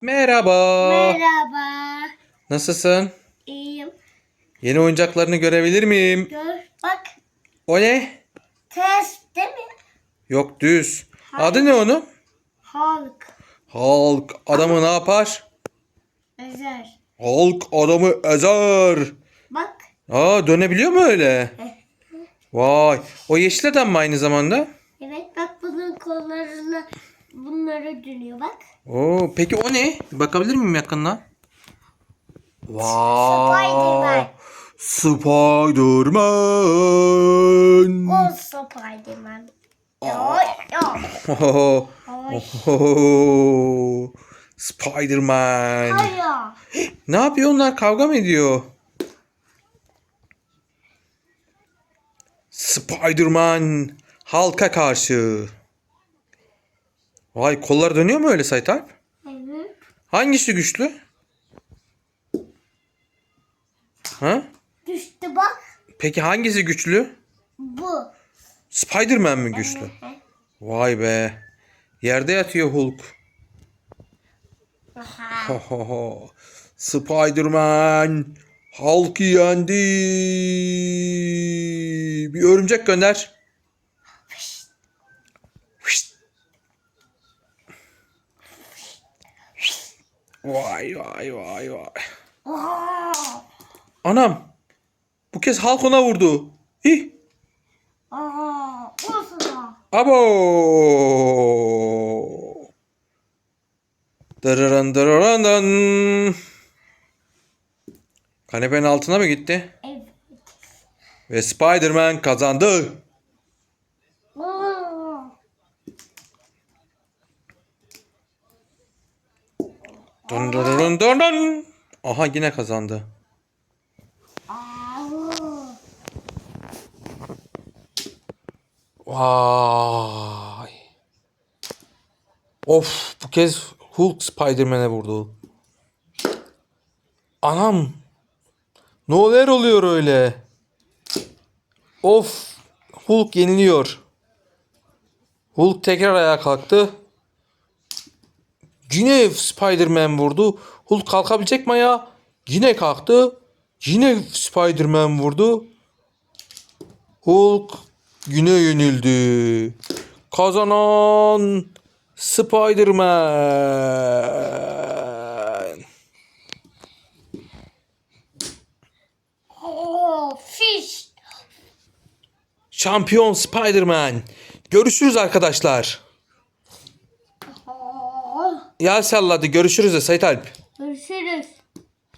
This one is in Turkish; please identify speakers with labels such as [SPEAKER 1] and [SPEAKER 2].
[SPEAKER 1] Merhaba.
[SPEAKER 2] Merhaba.
[SPEAKER 1] Nasılsın?
[SPEAKER 2] İyiyim.
[SPEAKER 1] Yeni oyuncaklarını görebilir miyim?
[SPEAKER 2] Gör. Bak.
[SPEAKER 1] O ne?
[SPEAKER 2] Test değil mi?
[SPEAKER 1] Yok düz. Adı ne onun?
[SPEAKER 2] Halk.
[SPEAKER 1] Hulk adamı ne yapar?
[SPEAKER 2] Ezer.
[SPEAKER 1] Hulk adamı ezer.
[SPEAKER 2] Bak.
[SPEAKER 1] Aa dönebiliyor mu öyle? Vay. O yeşil adam mı aynı zamanda?
[SPEAKER 2] Evet bak bunun kollarına bunları dönüyor bak.
[SPEAKER 1] Oo, peki o ne? Bakabilir miyim yakından? Wow. Spiderman.
[SPEAKER 2] O Spiderman. Ya.
[SPEAKER 1] Oho. Oho. Spiderman.
[SPEAKER 2] Hayır.
[SPEAKER 1] Ne yapıyor onlar? Kavga mı ediyor? Spiderman halka karşı. Vay kollar dönüyor mu öyle Saytalp?
[SPEAKER 2] Evet.
[SPEAKER 1] Hangisi güçlü? Ha?
[SPEAKER 2] Düştü bak.
[SPEAKER 1] Peki hangisi güçlü?
[SPEAKER 2] Bu.
[SPEAKER 1] Spiderman mi güçlü? Vay be. Yerde yatıyor Hulk. Ho ho ho. Spiderman Hulk'ı yendi. Bir örümcek gönder. Vay vay vay vay.
[SPEAKER 2] Aa.
[SPEAKER 1] Anam. Bu kez Hulk ona vurdu. Hi.
[SPEAKER 2] Aa. Olsun da.
[SPEAKER 1] Abo. Dırırın dırırın dın. Kanepenin altına mı gitti?
[SPEAKER 2] Evet.
[SPEAKER 1] Ve Spider-Man kazandı.
[SPEAKER 2] Aa.
[SPEAKER 1] Dın dırırın dın dın. Aha yine kazandı. Vay. Of bu kez Hulk Spider-Man'e vurdu. Anam. Ne oluyor oluyor öyle? Of. Hulk yeniliyor. Hulk tekrar ayağa kalktı. Yine Spider-Man vurdu. Hulk kalkabilecek mi ya? Yine kalktı. Yine Spider-Man vurdu. Hulk yine yenildi. Kazanan Spider-Man.
[SPEAKER 2] Oo. Fiş.
[SPEAKER 1] Şampiyon Spider-Man. Görüşürüz arkadaşlar. Ya salladı. Görüşürüz de Sait Alp.
[SPEAKER 2] Görüşürüz.